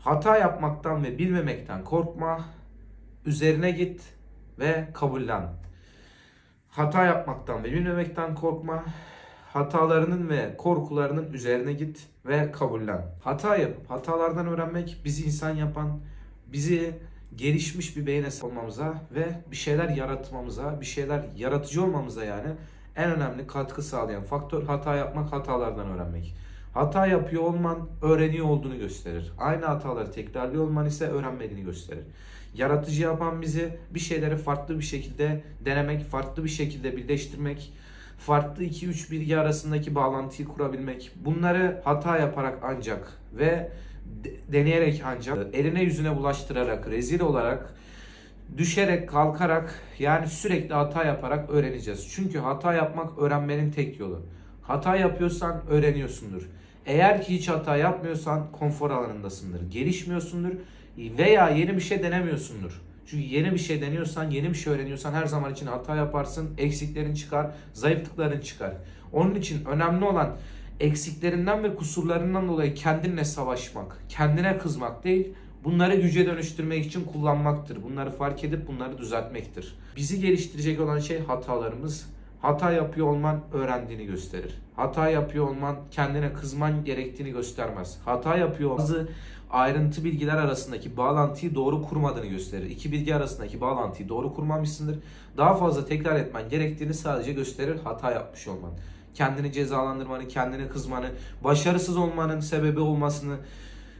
Hata yapmaktan ve bilmemekten korkma. Üzerine git ve kabullen. Hata yapmaktan ve bilmemekten korkma. Hatalarının ve korkularının üzerine git ve kabullen. Hata yapıp hatalardan öğrenmek bizi insan yapan, bizi gelişmiş bir beyne olmamıza ve bir şeyler yaratmamıza, bir şeyler yaratıcı olmamıza yani en önemli katkı sağlayan faktör hata yapmak, hatalardan öğrenmek. Hata yapıyor olman öğreniyor olduğunu gösterir. Aynı hataları tekrarlıyor olman ise öğrenmediğini gösterir. Yaratıcı yapan bizi bir şeyleri farklı bir şekilde denemek, farklı bir şekilde birleştirmek, farklı 2-3 bilgi arasındaki bağlantıyı kurabilmek. Bunları hata yaparak ancak ve de- deneyerek ancak eline yüzüne bulaştırarak, rezil olarak, düşerek, kalkarak yani sürekli hata yaparak öğreneceğiz. Çünkü hata yapmak öğrenmenin tek yolu. Hata yapıyorsan öğreniyorsundur. Eğer ki hiç hata yapmıyorsan konfor alanındasındır. Gelişmiyorsundur veya yeni bir şey denemiyorsundur. Çünkü yeni bir şey deniyorsan, yeni bir şey öğreniyorsan her zaman için hata yaparsın, eksiklerin çıkar, zayıflıkların çıkar. Onun için önemli olan eksiklerinden ve kusurlarından dolayı kendinle savaşmak, kendine kızmak değil, bunları güce dönüştürmek için kullanmaktır. Bunları fark edip bunları düzeltmektir. Bizi geliştirecek olan şey hatalarımız. Hata yapıyor olman öğrendiğini gösterir. Hata yapıyor olman kendine kızman gerektiğini göstermez. Hata yapıyor bazı ayrıntı bilgiler arasındaki bağlantıyı doğru kurmadığını gösterir. İki bilgi arasındaki bağlantıyı doğru kurmamışsındır. Daha fazla tekrar etmen gerektiğini sadece gösterir hata yapmış olman. Kendini cezalandırmanı, kendine kızmanı, başarısız olmanın sebebi olmasını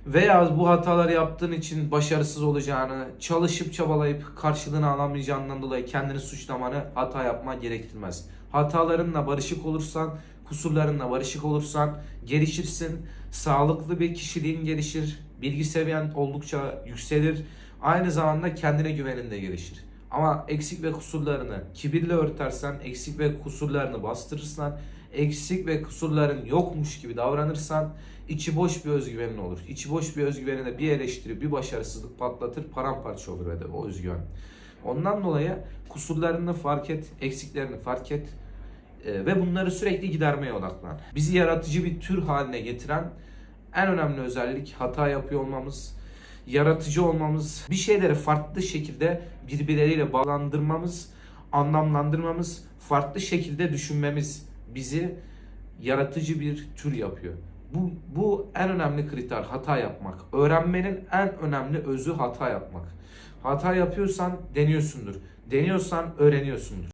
veya bu hataları yaptığın için başarısız olacağını, çalışıp çabalayıp karşılığını alamayacağından dolayı kendini suçlamanı hata yapman gerektirmez. Hatalarınla barışık olursan, kusurlarınla barışık olursan gelişirsin. Sağlıklı bir kişiliğin gelişir. Bilgi seviyen oldukça yükselir. Aynı zamanda kendine güvenin de gelişir. Ama eksik ve kusurlarını kibirle örtersen, eksik ve kusurlarını bastırırsan, eksik ve kusurların yokmuş gibi davranırsan içi boş bir özgüvenin olur. İçi boş bir özgüvenine bir eleştiri, bir başarısızlık patlatır, paramparça olur ve o özgüven. Ondan dolayı kusurlarını fark et, eksiklerini fark et e, ve bunları sürekli gidermeye odaklan. Bizi yaratıcı bir tür haline getiren en önemli özellik hata yapıyor olmamız, yaratıcı olmamız, bir şeyleri farklı şekilde birbirleriyle bağlandırmamız, anlamlandırmamız, farklı şekilde düşünmemiz bizi yaratıcı bir tür yapıyor. Bu, bu en önemli kriter hata yapmak. Öğrenmenin en önemli özü hata yapmak. Hata yapıyorsan deniyorsundur. Deniyorsan öğreniyorsundur.